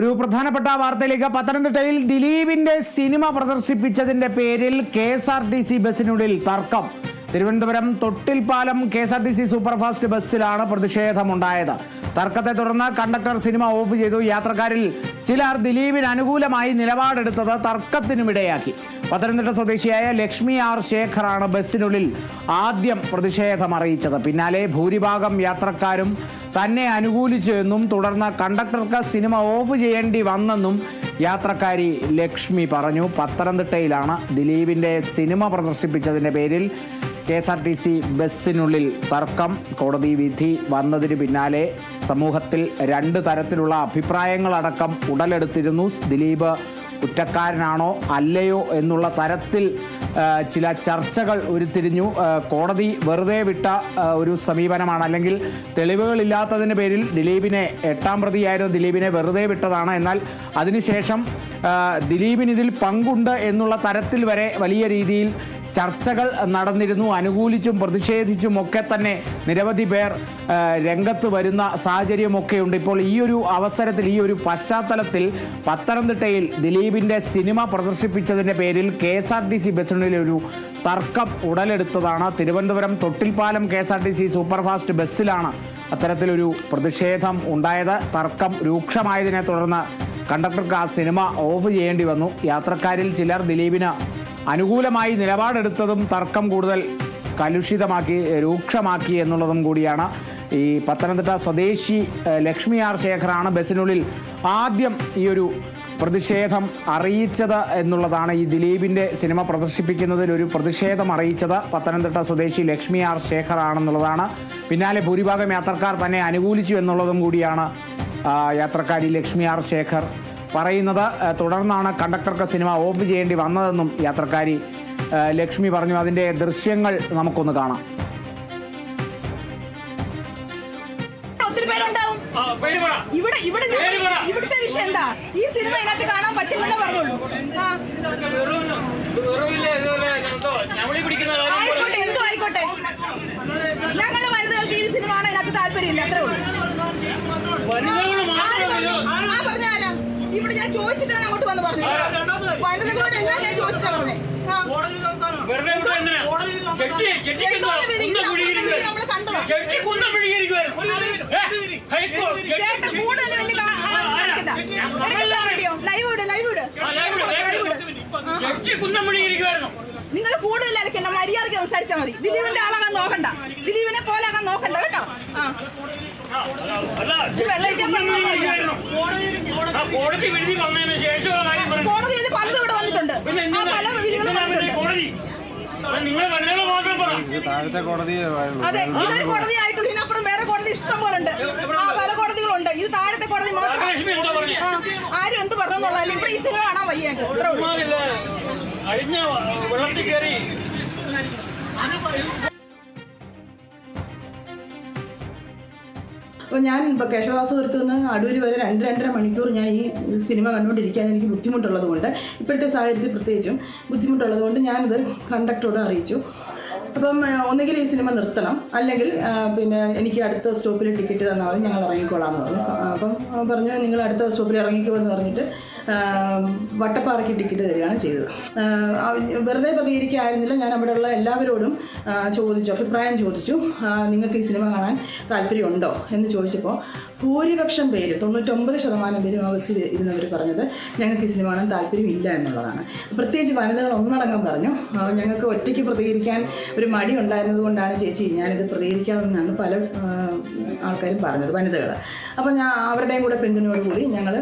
ഒരു പ്രധാനപ്പെട്ട വാർത്തയിലേക്ക്. പത്തനംതിട്ടയിൽ ദിലീപിന്റെ സിനിമ പ്രദർശിപ്പിച്ചതിന്റെ പേരിൽ K S R T C ബസ്സിനുള്ളിൽ തർക്കം. Thiruvananthapuram Thottilpalam K S R T C superfast ബസ്സിലാണ് പ്രതിഷേധമുണ്ടായത്. തർക്കത്തെ തുടർന്ന് കണ്ടക്ടർ സിനിമ ഓഫ് ചെയ്തു. യാത്രക്കാരിൽ ചിലർ ദിലീപിന് അനുകൂലമായി നിലപാടെടുത്തത് തർക്കത്തിനുമിടയാക്കി. പത്തനംതിട്ട സ്വദേശിയായ ലക്ഷ്മി ആർ ശേഖറാണ് ബസ്സിനുള്ളിൽ ആദ്യം പ്രതിഷേധം അറിയിച്ചത്. പിന്നാലെ ഭൂരിഭാഗം യാത്രക്കാരും തന്നെ അനുകൂലിച്ചെന്നും തുടർന്ന് കണ്ടക്ടർക്ക് സിനിമ ഓഫ് ചെയ്യേണ്ടി വന്നെന്നും യാത്രക്കാരി ലക്ഷ്മി പറഞ്ഞു. പത്തനംതിട്ടയിലാണ് ദിലീപിന്റെ സിനിമ പ്രദർശിപ്പിച്ചതിന്റെ പേരിൽ K S R T C ബസ്സിനുള്ളിൽ തർക്കം. കോടതി വിധി വന്നതിന് പിന്നാലെ സമൂഹത്തിൽ രണ്ട് തരത്തിലുള്ള അഭിപ്രായങ്ങളടക്കം ഉടലെടുത്തിരുന്നു. ദിലീപ് കുറ്റക്കാരനാണോ അല്ലയോ എന്നുള്ള തരത്തിൽ ചില ചർച്ചകൾ ഉരുത്തിരിഞ്ഞു. കോടതി വെറുതെ വിട്ട ഒരു സമീപനമാണ്. അല്ലെങ്കിൽ തെളിവുകളില്ലാത്തതിന്റെ പേരിൽ ദിലീപിനെ എട്ടാം പ്രതിയായിരുന്നു ദിലീപിനെ വെറുതെ വിട്ടതാണ്. എന്നാൽ അതിനുശേഷം ദിലീപിന് ഇതിൽ പങ്കുണ്ട് എന്നുള്ള തരത്തിൽ വരെ വലിയ രീതിയിൽ ചർച്ചകൾ നടന്നിരുന്നു അനുകൂലിച്ചും പ്രതിഷേധിച്ചും ഒക്കെ തന്നെ നിരവധി പേർ രംഗത്ത് വരുന്ന സാഹചര്യമൊക്കെയുണ്ട് ഇപ്പോൾ ഈ ഒരു അവസരത്തിൽ ഈ ഒരു പശ്ചാത്തലത്തിൽ പത്തനംതിട്ടയിൽ ദിലീപിന്റെ സിനിമ പ്രദർശിപ്പിച്ചതിന്റെ പേരിൽ K S R T C ബസ്സിനുള്ളിൽ ഒരു തർക്കം ഉടലെടുത്തതാണ്. Thiruvananthapuram Thottilpalam K S R T C superfast ബസ്സിലാണ് അത്തരത്തിലൊരു പ്രതിഷേധം ഉണ്ടായത്. തർക്കം രൂക്ഷമായതിനെ തുടർന്ന് കണ്ടക്ടർക്ക് ആ സിനിമ ഓഫ് ചെയ്യേണ്ടി വന്നു. യാത്രക്കാരിൽ ചിലർ ദിലീപിന് അനുകൂലമായി നിലപാടെടുത്തതും തർക്കം കൂടുതൽ കലുഷിതമാക്കി രൂക്ഷമാക്കി എന്നുള്ളതും കൂടിയാണ് ഈ പത്തനംതിട്ട സ്വദേശി ലക്ഷ്മി ആർ ശേഖറാണ് ബസ്സിനുള്ളിൽ ആദ്യം ഈ ഒരു പ്രതിഷേധം അറിയിച്ചത് എന്നുള്ളതാണ് ഈ ദിലീപിന്റെ സിനിമ പ്രദർശിപ്പിക്കുന്നതിൽ ഒരു പ്രതിഷേധം അറിയിച്ചത് പത്തനംതിട്ട സ്വദേശി ലക്ഷ്മി ആർ ശേഖർ ആണെന്നുള്ളതാണ് പിന്നാലെ ഭൂരിഭാഗം യാത്രക്കാർ തന്നെ അനുകൂലിച്ചു എന്നുള്ളതും കൂടിയാണ് യാത്രക്കാരി ലക്ഷ്മി ആർ ശേഖർ പറയുന്നത് തുടർന്നാണ് കണ്ടക്ടർക്ക് സിനിമ ഓഫ് ചെയ്യേണ്ടി വന്നതെന്നും യാത്രക്കാരി ലക്ഷ്മി പറഞ്ഞു. അതിന്റെ ദൃശ്യങ്ങൾ നമുക്കൊന്ന് കാണാം. ഒത്തിരി പേരുണ്ടാവും. ആ, പേര് ഇവിടെ ഇവിടെ ഇവിടുത്തെ വിഷയം എന്താ? ഈ സിനിമ ഇതിനകത്ത് കാണാൻ പറ്റില്ലെന്നേ പറഞ്ഞോളൂ. ആയിക്കോട്ടെ എന്തോ ആയിക്കോട്ടെ. വനിതകൾക്ക് ഈ സിനിമ കാണാൻ ഇതിനകത്ത് താല്പര്യമില്ല അത്രേ ഉള്ളൂ. ഇവിടെ ഞാൻ ചോദിച്ചിട്ടാണ് അങ്ങോട്ട് വന്ന് പറഞ്ഞത്. എല്ലാം ഞാൻ. നിങ്ങൾ കൂടുതൽ അലക്കണ്ട മര്യാദയ്ക്ക് സംസാരിച്ചാൽ മതി. ദിലീപിന്റെ ആളാകാൻ നോക്കണ്ട. ദിലീപിനെ പോലെ ആകാൻ നോക്കണ്ട കേട്ടോ? കോടതി വിധി വന്നതിന് ശേഷമുള്ള കാര്യം. കോടതി വിധി പലതും ഇവിടെ വന്നിട്ടുണ്ട്. ആ പല വിധികളും കോടതി. ആ, നിങ്ങൾ വനിതകൾ മാത്രം പറ. താഴത്തെ കോടതി അതെ ഇതൊരു കോടതി ആയിട്ടുണ്ട്. ഇതിനപ്പുറം വേറെ കോടതി ഇഷ്ടം പോലെ ഉണ്ട് ആ പല കോടതികളുണ്ട്. ഇത് താഴത്തെ കോടതി മാത്രം. ആരും എന്ത് പറഞ്ഞെന്നുള്ളതല്ല ഇവിടെ ഈ സിനിമ കാണാൻ വയ്യ. അഴിഞ്ഞ വെള്ളത്തിൽ കയറി. അപ്പോൾ ഞാൻ ഇപ്പോൾ തീർത്ത് നിന്ന് അടൂർ വരെ രണ്ട് രണ്ടര മണിക്കൂർ ഞാൻ ഈ സിനിമ കണ്ടുകൊണ്ടിരിക്കാൻ എനിക്ക് ബുദ്ധിമുട്ടുള്ളത് കൊണ്ട് ഇപ്പോഴത്തെ സാഹചര്യത്തിൽ പ്രത്യേകിച്ചും ബുദ്ധിമുട്ടുള്ളത് കൊണ്ട് ഞാനിത് കണ്ടക്ടറോട് അറിയിച്ചു. അപ്പം ഒന്നുകിൽ ഈ സിനിമ നിർത്തണം. അല്ലെങ്കിൽ പിന്നെ എനിക്ക് അടുത്ത സ്റ്റോപ്പിൽ ടിക്കറ്റ് തന്നാൽ ഞങ്ങൾ ഇറങ്ങിക്കോളാം എന്ന് പറഞ്ഞു. അപ്പം പറഞ്ഞു നിങ്ങൾ അടുത്ത സ്റ്റോപ്പിൽ ഇറങ്ങിക്കുമെന്ന് പറഞ്ഞിട്ട് വട്ടപ്പാറയ്ക്ക് ടിക്കറ്റ് തരികയാണ് ചെയ്തത്. വെറുതെ പ്രതികരിക്കായിരുന്നില്ല. ഞാൻ അവിടെയുള്ള എല്ലാവരോടും ചോദിച്ചു അഭിപ്രായം ചോദിച്ചു. നിങ്ങൾക്ക് ഈ സിനിമ കാണാൻ താല്പര്യമുണ്ടോ എന്ന് ചോദിച്ചപ്പോൾ ഭൂരിപക്ഷം പേര് തൊണ്ണൂറ്റൊമ്പത് ശതമാനം പേരും ബസ്സിൽ ഇരുന്നവർ പറഞ്ഞത് ഞങ്ങൾക്ക് ഈ സിനിമ കാണാൻ താല്പര്യമില്ല എന്നുള്ളതാണ്. പ്രത്യേകിച്ച് വനിതകൾ ഒന്നടങ്കം പറഞ്ഞു ഞങ്ങൾക്ക് ഒറ്റയ്ക്ക് പ്രതികരിക്കാൻ ഒരു മടി ഉണ്ടായിരുന്നത് കൊണ്ടാണ് ചേച്ചി ഞാനിത് പ്രതികരിക്കാമെന്നാണ് പല ആൾക്കാരും പറഞ്ഞത് വനിതകൾ അപ്പോൾ ഞാൻ അവരുടെയും കൂടെ പിന്തുണയോടുകൂടി ഞങ്ങൾ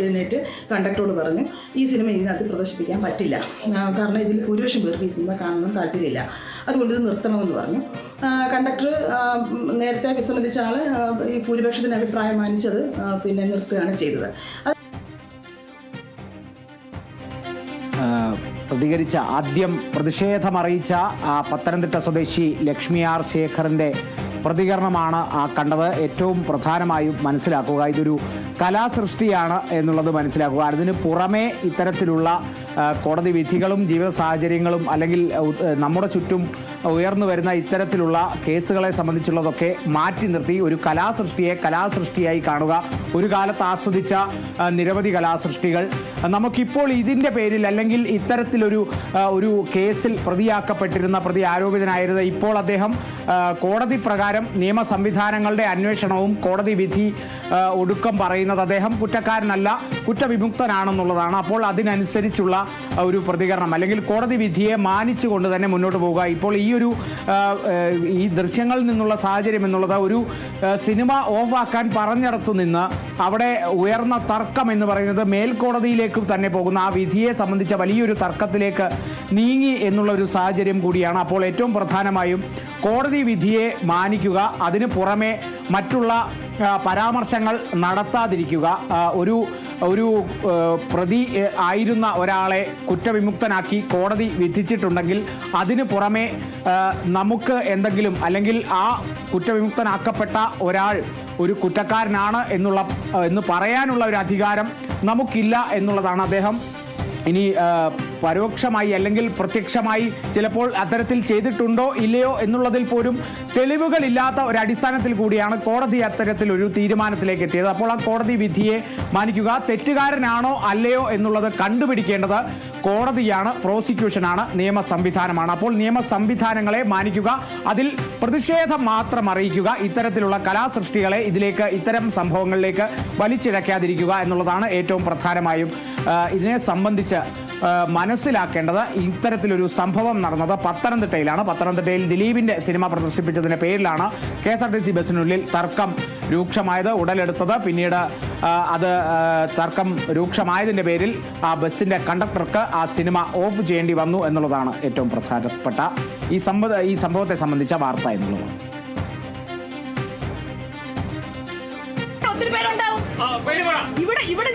എഴുന്നേറ്റ് കണ്ടക്ടറോട് പറഞ്ഞ് ഈ സിനിമ ഇതിനകത്ത് പ്രദർശിപ്പിക്കാൻ പറ്റില്ല. കാരണം ഇതിൽ ഭൂരിപക്ഷം പേർക്ക് ഈ സിനിമ കാണണം താല്പര്യമില്ല. അതുകൊണ്ട് ഇത് നിർത്തണമെന്ന് പറഞ്ഞു. കണ്ടക്ടർ നേരത്തെ വിസമ്മതിച്ച ആൾ ഈ ഭൂരിപക്ഷത്തിന്റെ അഭിപ്രായം മാനിച്ചത് പിന്നെ നിർത്തുകയാണ് ചെയ്തത്. പ്രതികരിച്ച ആദ്യം പ്രതിഷേധമറിയിച്ച പത്തനംതിട്ട സ്വദേശി ലക്ഷ്മി ആർ ശേഖറിന്റെ പ്രതികരണമാണ് ആ കണ്ടത്. ഏറ്റവും പ്രധാനമായും മനസ്സിലാക്കുക. ഇതൊരു കലാസൃഷ്ടിയാണ് എന്നുള്ളത് മനസ്സിലാക്കുക. അതിന് പുറമേ ഇത്തരത്തിലുള്ള കോടതി വിധികളും ജീവിത സാഹചര്യങ്ങളും അല്ലെങ്കിൽ നമ്മുടെ ചുറ്റും ഉയർന്നു വരുന്ന ഇത്തരത്തിലുള്ള കേസുകളെ സംബന്ധിച്ചുള്ളതൊക്കെ മാറ്റി നിർത്തി ഒരു കലാസൃഷ്ടിയെ കലാസൃഷ്ടിയായി കാണുക. ഒരു കാലത്ത് ആസ്വദിച്ച നിരവധി കലാസൃഷ്ടികൾ. നമുക്കിപ്പോൾ ഇതിന്റെ പേരിൽ അല്ലെങ്കിൽ ഇത്തരത്തിലൊരു ഒരു കേസിൽ പ്രതിയാക്കപ്പെട്ടിരുന്ന പ്രതി ആരോപിതനായിരുന്ന ഇപ്പോൾ അദ്ദേഹം കോടതി പ്രകാരം നിയമ സംവിധാനങ്ങളുടെ അന്വേഷണവും കോടതി വിധി ഒടുക്കം പറയുന്നത് അദ്ദേഹം കുറ്റക്കാരനല്ല. കുറ്റവിമുക്തനാണെന്നുള്ളതാണ്. അപ്പോൾ അതിനനുസരിച്ചുള്ള ഒരു പ്രതികരണം. അല്ലെങ്കിൽ കോടതി വിധിയെ മാനിച്ചുകൊണ്ട് തന്നെ മുന്നോട്ട് പോവുക. ഇപ്പോൾ ഈ ഒരു ഈ ദൃശ്യങ്ങളിൽ നിന്നുള്ള സാഹചര്യം എന്നുള്ളത് ഒരു സിനിമ ഓഫാക്കാൻ പറഞ്ഞിടത്തു നിന്ന് അവിടെ ഉയർന്ന തർക്കം എന്ന് പറയുന്നത് മേൽക്കോടതിയിലേക്ക് തന്നെ പോകുന്ന ആ വിധിയെ സംബന്ധിച്ച വലിയൊരു തർക്കത്തിലേക്ക് നീങ്ങി എന്നുള്ള ഒരു സാഹചര്യം കൂടിയാണ്. അപ്പോൾ ഏറ്റവും പ്രധാനമായും കോടതി വിധിയെ മാനിക്കുക. അതിന് പുറമെ മറ്റുള്ള പരാമർശങ്ങൾ നടത്താതിരിക്കുക. ഒരു ഒരു പ്രതി ആയിരുന്ന ഒരാളെ കുറ്റവിമുക്തനാക്കി കോടതി വിധിച്ചിട്ടുണ്ടെങ്കിൽ അതിന് പുറമെ നമുക്ക് എന്തെങ്കിലും അല്ലെങ്കിൽ ആ കുറ്റവിമുക്തനാക്കപ്പെട്ട ഒരാൾ ഒരു കുറ്റക്കാരനാണ് എന്നുള്ള എന്ന് പറയാനുള്ള ഒരു അധികാരം നമുക്കില്ല എന്നുള്ളതാണ് അദ്ദേഹം. ഇനി പരോക്ഷമായി അല്ലെങ്കിൽ പ്രത്യക്ഷമായി ചിലപ്പോൾ അത്തരത്തിൽ ചെയ്തിട്ടുണ്ടോ ഇല്ലയോ എന്നുള്ളതിൽ പോലും തെളിവുകളില്ലാത്ത ഒരു അടിസ്ഥാനത്തിൽ കൂടിയാണ് കോടതി അത്തരത്തിൽ ഒരു തീരുമാനത്തിലേക്ക് എത്തിയത്. അപ്പോൾ ആ കോടതി വിധിയെ മാനിക്കുക തെറ്റുകാരനാണോ അല്ലയോ എന്നുള്ളത് കണ്ടുപിടിക്കേണ്ടത് കോടതിയാണ് പ്രോസിക്യൂഷനാണ് നിയമ സംവിധാനമാണ്. അപ്പോൾ നിയമ സംവിധാനങ്ങളെ മാനിക്കുക അതിൽ പ്രതിഷേധം മാത്രം അറിയിക്കുക ഇത്തരത്തിലുള്ള കലാസൃഷ്ടികളെ ഇതിലേക്ക് ഇത്തരം സംഭവങ്ങളിലേക്ക് വലിച്ചിഴക്കാതിരിക്കുക എന്നുള്ളതാണ് ഏറ്റവും പ്രധാനമായും ഇതിനെ സംബന്ധിച്ച് മനസ്സിലാക്കേണ്ടത് ഇത്തരത്തിലൊരു സംഭവം നടന്നത് പത്തനംതിട്ടയിലാണ്. പത്തനംതിട്ടയിൽ ദിലീപിന്റെ സിനിമ പ്രദർശിപ്പിച്ചതിന്റെ പേരിലാണ് K S R T C ബസ്സിനുള്ളിൽ തർക്കം രൂക്ഷമായത് ഉടലെടുത്തത്. പിന്നീട് അത് തർക്കം രൂക്ഷമായതിന്റെ പേരിൽ ആ ബസ്സിന്റെ കണ്ടക്ടർക്ക് ആ സിനിമ ഓഫ് ചെയ്യേണ്ടി വന്നു എന്നുള്ളതാണ് ഏറ്റവും പ്രധാനപ്പെട്ട ഈ സംഭവ ഈ സംഭവത്തെ സംബന്ധിച്ച വാർത്ത എന്നുള്ളത്. ഇവിടെ ഇവിടെ.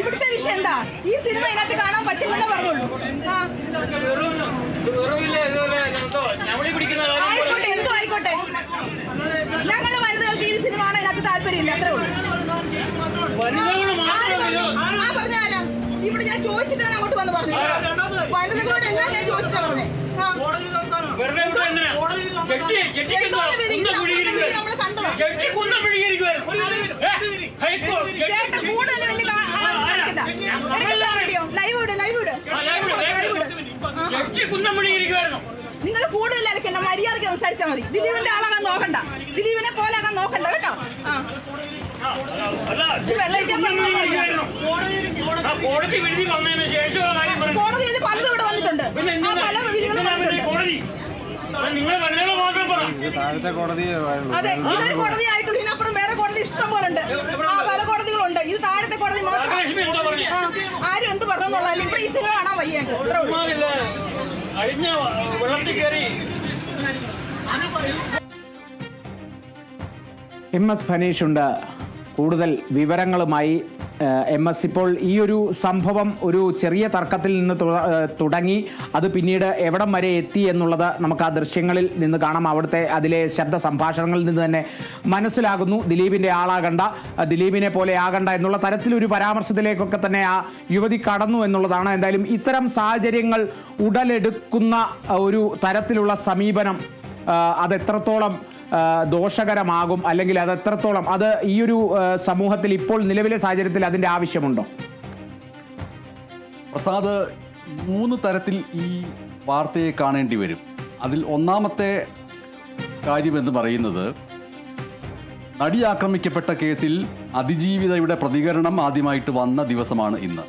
ഇവിടുത്തെ വിഷയം എന്താ? ഈ സിനിമ ഇതിനകത്ത് കാണാൻ പറ്റില്ലെന്നേ പോലെ. ആയിക്കോട്ടെ എന്തോ ആയിക്കോട്ടെ. ഞങ്ങൾ വനിതകൾക്ക് ഈ സിനിമ കാണാൻ ഇതിനകത്ത് താല്പര്യമില്ല അത്രേ ഉള്ളൂ? ആ പറഞ്ഞ ആരാ? ഇവിടെ ഞാൻ ചോദിച്ചിട്ടാണ് അങ്ങോട്ട് വന്ന് പറഞ്ഞത്. വനിതകളോട് എല്ലാം ഞാൻ ചോദിച്ചിട്ടാണ് പറഞ്ഞത് ആ. നിങ്ങൾ കൂടുതൽ അലക്കണ്ട മര്യാദയ്ക്ക് സംസാരിച്ചാൽ മതി. ദിലീപിന്റെ ആളാകാൻ നോക്കണ്ട. ദിലീപിനെ പോലെ ആകാൻ നോക്കണ്ട കേട്ടോ? കോടതി വിധി പലതും ഇവിടെ വന്നിട്ടുണ്ട്. പല വിധികളും എന്തിനാ പിന്നെ ഈ വന്നിട്ടുണ്ട് കോടതി അത് നിങ്ങളെ വനിതകളെ മാത്രം പറ താഴത്തെ കോടതി അതെ ഇതൊരു കോടതി ആയിട്ടുള്ളൂ. ഇതിനപ്പുറം വേറെ കോടതി ഇഷ്ടം പോലെ ഉണ്ട് ആ പല കോടതികളുണ്ട്. ഇത് താഴത്തെ കോടതി മാത്രം. ആരും എന്ത് പറഞ്ഞെന്നുള്ളതല്ല. ഇവിടെ ഈ സിനിമ കാണാൻ വയ്യ. അഴിഞ്ഞ വെള്ളത്തിൽ കയറി. എം എസ് ഫനീഷുണ്ട്. കൂടുതൽ വിവരങ്ങളുമായി എം എസ് ഇപ്പോൾ ഈ ഒരു സംഭവം ഒരു ചെറിയ തർക്കത്തിൽ നിന്ന് തുടങ്ങി. അത് പിന്നീട് എവിടം വരെ എത്തി എന്നുള്ളത് നമുക്ക് ആ ദൃശ്യങ്ങളിൽ നിന്ന് കാണാം. അവിടുത്തെ അതിലെ ശബ്ദ സംഭാഷണങ്ങളിൽ നിന്ന് തന്നെ മനസ്സിലാകുന്നു. ദിലീപിന്റെ ആളാകണ്ട. ദിലീപിനെ പോലെ ആകണ്ട എന്നുള്ള തരത്തിലൊരു പരാമർശത്തിലേക്കൊക്കെ തന്നെ ആ യുവതി കടന്നു എന്നുള്ളതാണ്. എന്തായാലും ഇത്തരം സാഹചര്യങ്ങൾ ഉടലെടുക്കുന്ന ഒരു തരത്തിലുള്ള സമീപനം അതെത്രത്തോളം ദോഷകരമാകും അല്ലെങ്കിൽ അത് എത്രത്തോളം അത് ഈ ഒരു സമൂഹത്തിൽ ഇപ്പോൾ നിലവിലെ സാഹചര്യത്തിൽ അതിന്റെ ആവശ്യമുണ്ടോ? പ്രസാദ് മൂന്ന് തരത്തിൽ ഈ വാർത്തയെ കാണേണ്ടി വരും. അതിൽ ഒന്നാമത്തെ കാര്യമെന്ന് പറയുന്നത് നടി ആക്രമിക്കപ്പെട്ട കേസിൽ അതിജീവിതയുടെ പ്രതികരണം ആദ്യമായിട്ട് വന്ന ദിവസമാണ് ഇന്ന്.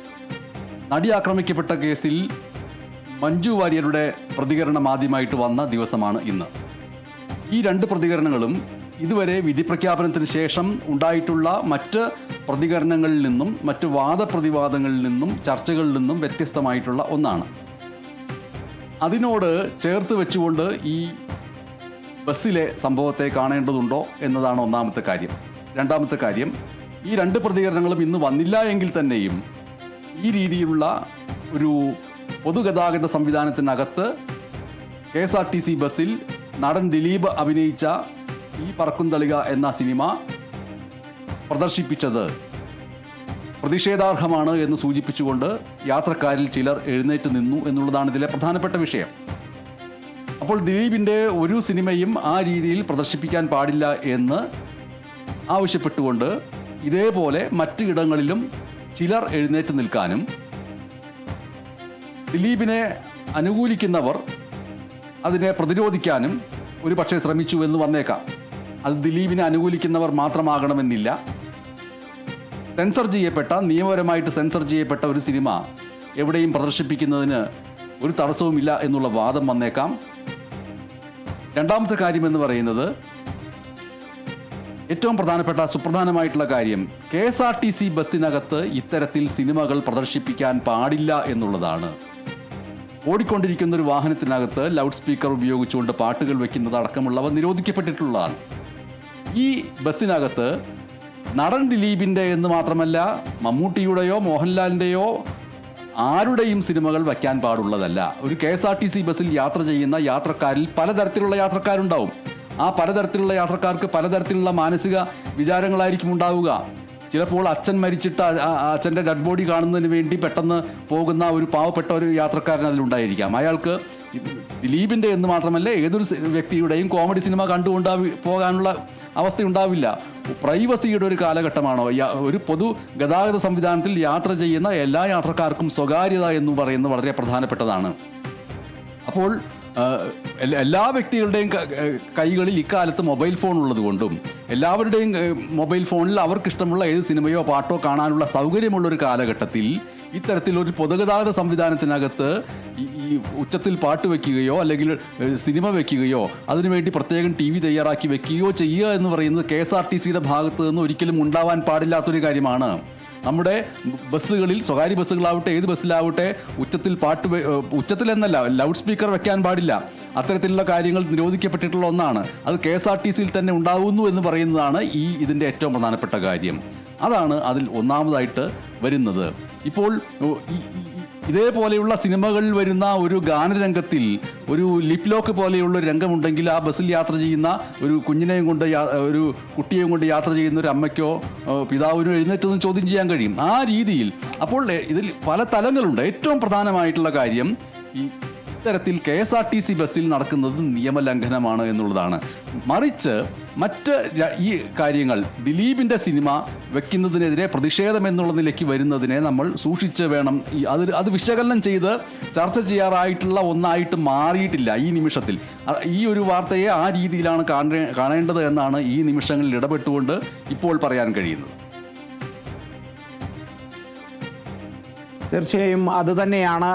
നടി ആക്രമിക്കപ്പെട്ട കേസിൽ മഞ്ജു വാര്യരുടെ പ്രതികരണം ആദ്യമായിട്ട് വന്ന ദിവസമാണ് ഇന്ന്. ഈ രണ്ട് പ്രതികരണങ്ങളും ഇതുവരെ വിധി പ്രഖ്യാപനത്തിന് ശേഷം ഉണ്ടായിട്ടുള്ള മറ്റ് പ്രതികരണങ്ങളിൽ നിന്നും മറ്റ് വാദപ്രതിവാദങ്ങളിൽ നിന്നും ചർച്ചകളിൽ നിന്നും വ്യത്യസ്തമായിട്ടുള്ള ഒന്നാണ്. അതിനോട് ചേർത്ത് വെച്ചുകൊണ്ട് ഈ ബസ്സിലെ സംഭവത്തെ കാണേണ്ടതുണ്ടോ എന്നതാണ് ഒന്നാമത്തെ കാര്യം. രണ്ടാമത്തെ കാര്യം ഈ രണ്ട് പ്രതികരണങ്ങളും ഇന്ന് വന്നില്ല എങ്കിൽ തന്നെയും ഈ രീതിയിലുള്ള ഒരു പൊതുഗതാഗത സംവിധാനത്തിനകത്ത് K S R T C ബസ്സിൽ നടൻ ദിലീപ് അഭിനയിച്ച ഈ പറക്കും തളിക എന്ന സിനിമ പ്രദർശിപ്പിച്ചത് പ്രതിഷേധാർഹമാണ് എന്ന് സൂചിപ്പിച്ചുകൊണ്ട് യാത്രക്കാരിൽ ചിലർ എഴുന്നേറ്റ് നിന്നു എന്നുള്ളതാണ് ഇതിലെ പ്രധാനപ്പെട്ട വിഷയം. അപ്പോൾ ദിലീപിന്റെ ഒരു സിനിമയും ആ രീതിയിൽ പ്രദർശിപ്പിക്കാൻ പാടില്ല എന്ന് ആവശ്യപ്പെട്ടുകൊണ്ട് ഇതേപോലെ മറ്റു ഇടങ്ങളിലും ചിലർ എഴുന്നേറ്റ് നിൽക്കാനും ദിലീപിനെ അനുകൂലിക്കുന്നവർ അതിനെ പ്രതിരോധിക്കാനും ഒരു പക്ഷേ ശ്രമിച്ചു എന്ന് വന്നേക്കാം. അത് ദിലീപിനെ അനുകൂലിക്കുന്നവർ മാത്രമാകണമെന്നില്ല. സെൻസർ ചെയ്യപ്പെട്ട നിയമപരമായിട്ട് സെൻസർ ചെയ്യപ്പെട്ട ഒരു സിനിമ എവിടെയും പ്രദർശിപ്പിക്കുന്നതിന് ഒരു തടസ്സവുമില്ല എന്നുള്ള വാദം വന്നേക്കാം. രണ്ടാമത്തെ കാര്യമെന്ന് പറയുന്നത് ഏറ്റവും പ്രധാനപ്പെട്ട സുപ്രധാനമായിട്ടുള്ള കാര്യം K S R T C ബസ്സിനകത്ത് ഇത്തരത്തിൽ സിനിമകൾ പ്രദർശിപ്പിക്കാൻ പാടില്ല എന്നുള്ളതാണ്. ഓടിക്കൊണ്ടിരിക്കുന്ന ഒരു വാഹനത്തിനകത്ത് ലൗഡ് സ്പീക്കർ ഉപയോഗിച്ചുകൊണ്ട് പാട്ടുകൾ വെക്കുന്നത് അടക്കമുള്ളവ നിരോധിക്കപ്പെട്ടിട്ടുള്ളതാണ്. ഈ ബസ്സിനകത്ത് നടൻ ദിലീപിന്റെ എന്ന് മാത്രമല്ല മമ്മൂട്ടിയുടെയോ മോഹൻലാലിന്റെയോ ആരുടെയും സിനിമകൾ വയ്ക്കാൻ പാടുള്ളതല്ല. ഒരു K S R T C ബസ്സിൽ യാത്ര ചെയ്യുന്ന യാത്രക്കാരിൽ പലതരത്തിലുള്ള യാത്രക്കാരുണ്ടാവും. ആ പലതരത്തിലുള്ള യാത്രക്കാർക്ക് പലതരത്തിലുള്ള മാനസിക വിചാരങ്ങളായിരിക്കും ഉണ്ടാവുക. ചിലപ്പോൾ അച്ഛൻ മരിച്ചിട്ട് അച്ഛന്റെ ഡെഡ് ബോഡി കാണുന്നതിന് വേണ്ടി പെട്ടെന്ന് പോകുന്ന ഒരു പാവപ്പെട്ട ഒരു യാത്രക്കാരൻ അതിലുണ്ടായിരിക്കാം. അയാൾക്ക് ദിലീപിന്റെ എന്ന് മാത്രമല്ല ഏതൊരു വ്യക്തിയുടെയും കോമഡി സിനിമ കണ്ടുകൊണ്ടാവി പോകാനുള്ള അവസ്ഥ ഉണ്ടാവില്ല. പ്രൈവസിയുടെ ഒരു കാലഘട്ടമാണോ? ഒരു പൊതു ഗതാഗത സംവിധാനത്തിൽ യാത്ര ചെയ്യുന്ന എല്ലാ യാത്രക്കാർക്കും സ്വകാര്യത എന്ന് പറയുന്നത് വളരെ പ്രധാനപ്പെട്ടതാണ്. അപ്പോൾ എല്ലാ- വ്യക്തികളുടെയും കൈകളിൽ ഇക്കാലത്ത് മൊബൈൽ ഫോൺ ഉള്ളതുകൊണ്ടും എല്ലാവരുടെയും മൊബൈൽ ഫോണിൽ അവർക്കിഷ്ടമുള്ള ഏത് സിനിമയോ പാട്ടോ കാണാനുള്ള സൗകര്യമുള്ള ഒരു കാലഘട്ടത്തിൽ ഇത്തരത്തിലൊരു പൊതുഗതാഗത സംവിധാനത്തിനകത്ത് ഈ ഉച്ചത്തിൽ പാട്ട് വെക്കുകയോ അല്ലെങ്കിൽ സിനിമ വെക്കുകയോ അതിനുവേണ്ടി പ്രത്യേകം ടി വി തയ്യാറാക്കി വെക്കുകയോ ചെയ്യുക എന്ന് പറയുന്നത് കെ എസ് ആർ ടി സിയുടെ ഭാഗത്ത് നിന്ന് ഒരിക്കലും ഉണ്ടാവാൻ പാടില്ലാത്തൊരു കാര്യമാണ്. നമ്മുടെ ബസ്സുകളിൽ സ്വകാര്യ ബസ്സുകളാവട്ടെ ഏത് ബസ്സിലാവട്ടെ ഉച്ചത്തിൽ പാട്ട് ഉച്ചത്തിൽ എന്നല്ല ലൗഡ് സ്പീക്കർ വെക്കാൻ പാടില്ല. അത്തരത്തിലുള്ള കാര്യങ്ങൾ നിരോധിക്കപ്പെട്ടിട്ടുള്ള ഒന്നാണ്. അത് കെ എസ് ആർ ടി സിയിൽ തന്നെ ഉണ്ടാവുന്നു എന്ന് പറയുന്നതാണ് ഈ ഇതിന്റെ ഏറ്റവും പ്രധാനപ്പെട്ട കാര്യം. അതാണ് അതിൽ ഒന്നാമതായിട്ട് വരുന്നത്. ഇപ്പോൾ ഇതേപോലെയുള്ള സിനിമകളിൽ വരുന്ന ഒരു ഗാനരംഗത്തിൽ ഒരു ലിപ് ലോക്ക് പോലെയുള്ള ഒരു രംഗമുണ്ടെങ്കിൽ ആ ബസ്സിൽ യാത്ര ചെയ്യുന്ന ഒരു കുഞ്ഞിനെയും കൊണ്ട് ഒരു കുട്ടിയെയും കൊണ്ട് യാത്ര ചെയ്യുന്ന ഒരു അമ്മയ്ക്കോ പിതാവിനോ എഴുന്നേറ്റ് ചോദ്യം ചെയ്യാൻ കഴിയും. ആ രീതിയിൽ അപ്പോൾ ഇതിൽ പല തലങ്ങളുണ്ട്. ഏറ്റവും പ്രധാനമായിട്ടുള്ള കാര്യം ഈ ഇത്തരത്തിൽ K S R T C ബസ്സിൽ നടക്കുന്നത് നിയമലംഘനമാണ് എന്നുള്ളതാണ്. മറിച്ച് മറ്റ് ഈ കാര്യങ്ങൾ ദിലീപിന്റെ സിനിമ വെക്കുന്നതിനെതിരെ പ്രതിഷേധം എന്നുള്ള നിലയ്ക്ക് വരുന്നതിനെ നമ്മൾ സൂക്ഷിച്ച് വേണം. ഈ അത് അത് വിശകലനം ചെയ്ത് ചർച്ച ചെയ്യാറായിട്ടുള്ള ഒന്നായിട്ട് മാറിയിട്ടില്ല ഈ നിമിഷത്തിൽ. ഈ ഒരു വാർത്തയെ ആ രീതിയിലാണ് കാണേ കാണേണ്ടത് എന്നാണ് ഈ നിമിഷങ്ങളിൽ ഇടപെട്ടുകൊണ്ട് ഇപ്പോൾ പറയാൻ കഴിയുന്നത്. തീർച്ചയായും അത് തന്നെയാണ്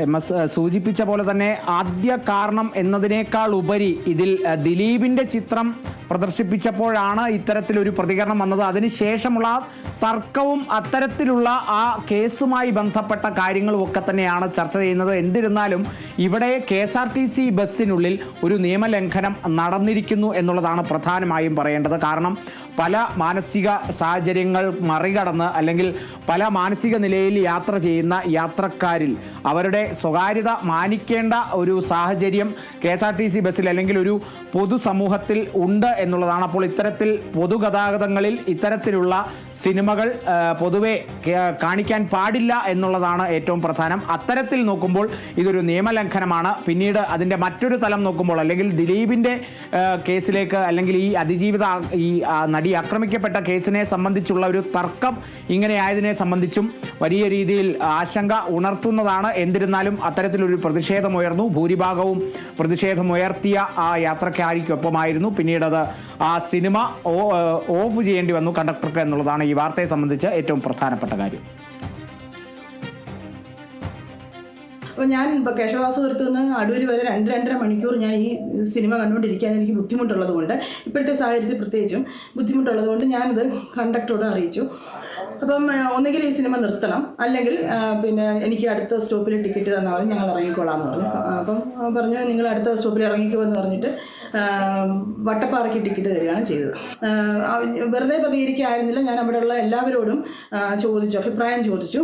എം എസ് സൂചിപ്പിച്ച പോലെ തന്നെ ആദ്യ കാരണം എന്നതിനേക്കാൾ ഉപരി ഇതിൽ ദിലീപിന്റെ ചിത്രം പ്രദർശിപ്പിച്ചപ്പോഴാണ് ഇത്തരത്തിലൊരു പ്രതികരണം വന്നത്. അതിനുശേഷമുള്ള തർക്കവും അത്തരത്തിലുള്ള ആ കേസുമായി ബന്ധപ്പെട്ട കാര്യങ്ങളും ഒക്കെ തന്നെയാണ് ചർച്ച ചെയ്യുന്നത്. എന്നിരുന്നാലും ഇവിടെ K S R T C ബസ്സിനുള്ളിൽ ഒരു നിയമലംഘനം നടന്നിരിക്കുന്നു എന്നുള്ളതാണ് പ്രധാനമായും പറയേണ്ടത്. കാരണം പല മാനസിക സാഹചര്യങ്ങൾ മറികടന്ന് അല്ലെങ്കിൽ പല മാനസിക നിലയിൽ യാത്ര ചെയ്യുന്ന യാത്രക്കാരിൽ അവരുടെ സ്വകാര്യത മാനിക്കേണ്ട ഒരു സാഹചര്യം K S R T C ബസ്സിൽ അല്ലെങ്കിൽ ഒരു പൊതുസമൂഹത്തിൽ ഉണ്ട് എന്നുള്ളതാണ്. അപ്പോൾ ഇത്തരത്തിൽ പൊതുഗതാഗതങ്ങളിൽ ഇത്തരത്തിലുള്ള സിനിമകൾ പൊതുവെ കാണിക്കാൻ പാടില്ല എന്നുള്ളതാണ് ഏറ്റവും പ്രധാനം. അത്തരത്തിൽ നോക്കുമ്പോൾ ഇതൊരു നിയമലംഘനമാണ്. പിന്നീട് അതിന്റെ മറ്റൊരു തലം നോക്കുമ്പോൾ അല്ലെങ്കിൽ ദിലീപിന്റെ കേസിലേക്ക് അല്ലെങ്കിൽ ഈ അതിജീവിത ഈ നടി ആക്രമിക്കപ്പെട്ട കേസിനെ സംബന്ധിച്ചുള്ള ഒരു തർക്കം ഇങ്ങനെ ആയതിനെ സംബന്ധിച്ചും വലിയ രീതിയിൽ ആശങ്ക ഉണർത്തുന്നതാണ്. എന്നിരുന്നാലും അത്തരത്തിലൊരു പ്രതിഷേധമുയർന്നു ഭൂരിഭാഗവും പ്രതിഷേധമുയർത്തിയ ആ യാത്രക്കാരിക്കൊപ്പമായിരുന്നു. പിന്നീട് അത് ആ സിനിമ ഓഫ് ചെയ്യേണ്ടി വന്നു കണ്ടക്ടർക്ക് എന്നുള്ളതാണ് ഈ വാർത്തയെ സംബന്ധിച്ച് ഏറ്റവും പ്രധാനപ്പെട്ട കാര്യം. അപ്പോൾ ഞാൻ ഇപ്പോൾ കേശവദാസപുരത്ത് നിന്ന് അടൂർ വരെ രണ്ട് രണ്ടര മണിക്കൂർ ഞാൻ ഈ സിനിമ കണ്ടുകൊണ്ടിരിക്കാൻ എനിക്ക് ബുദ്ധിമുട്ടുള്ളത് കൊണ്ട് ഇപ്പോഴത്തെ സാഹചര്യത്തിൽ പ്രത്യേകിച്ചും ബുദ്ധിമുട്ടുള്ളത് കൊണ്ട് ഞാനത് കണ്ടക്ടറോട് അറിയിച്ചു. അപ്പം ഒന്നുകിൽ ഈ സിനിമ നിർത്തണം അല്ലെങ്കിൽ പിന്നെ എനിക്ക് അടുത്ത സ്റ്റോപ്പിൽ ടിക്കറ്റ് തന്നാൽ മതി ഞങ്ങൾ ഇറങ്ങിക്കോളാം എന്ന് പറഞ്ഞു അപ്പം പറഞ്ഞു നിങ്ങൾ അടുത്ത സ്റ്റോപ്പിൽ ഇറങ്ങിക്കുമെന്ന് പറഞ്ഞിട്ട് വട്ടപ്പാറയ്ക്ക് ടിക്കറ്റ് തരികയാണ് ചെയ്തത്. വെറുതെ പ്രതികരിക്കായിരുന്നില്ല. ഞാൻ അവിടെയുള്ള എല്ലാവരോടും ചോദിച്ചു അഭിപ്രായം ചോദിച്ചു.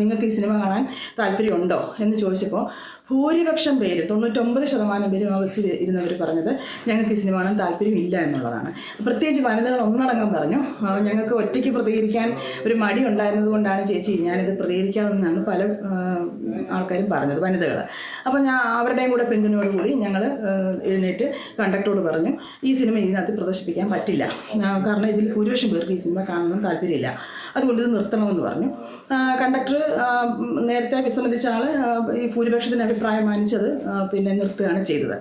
നിങ്ങൾക്ക് ഈ സിനിമ കാണാൻ താല്പര്യമുണ്ടോ? എന്ന് ചോദിച്ചപ്പോൾ ഭൂരിപക്ഷം പേര് തൊണ്ണൂറ്റൊമ്പത് ശതമാനം പേരും ബസ്സിൽ ഇരുന്നവർ പറഞ്ഞത് ഞങ്ങൾക്ക് ഈ സിനിമ കാണാൻ താല്പര്യമില്ല എന്നുള്ളതാണ്. പ്രത്യേകിച്ച് വനിതകൾ ഒന്നടങ്കം പറഞ്ഞു. ഞങ്ങൾക്ക് ഒറ്റയ്ക്ക് പ്രതികരിക്കാൻ ഒരു മടി ഉണ്ടായിരുന്നത് കൊണ്ടാണ് ചേച്ചി ഞാനിത് പ്രതികരിക്കാമെന്നാണ് പല ആൾക്കാരും പറഞ്ഞത് വനിതകൾ അപ്പോൾ ഞാൻ അവരുടെയും കൂടെ പിന്തുണയോടുകൂടി ഞങ്ങൾ എഴുന്നേറ്റ് കണ്ടക്ടറോട് പറഞ്ഞു ഈ സിനിമ ഇതിനകത്ത് പ്രദർശിപ്പിക്കാൻ പറ്റില്ല. കാരണം ഇതിൽ ഭൂരിപക്ഷം പേർക്ക് ഈ സിനിമ കാണണമെന്ന് താല്പര്യമില്ല. അതുകൊണ്ട് ഇത് നിർത്തണമെന്ന് പറഞ്ഞു. കണ്ടക്ടർ നേരത്തെ വിസമ്മതിച്ച ആൾ ഈ ഭൂരിപക്ഷത്തിന്റെ അഭിപ്രായം മാനിച്ചത് പിന്നെ നിർത്തുകയാണ് ചെയ്തത്.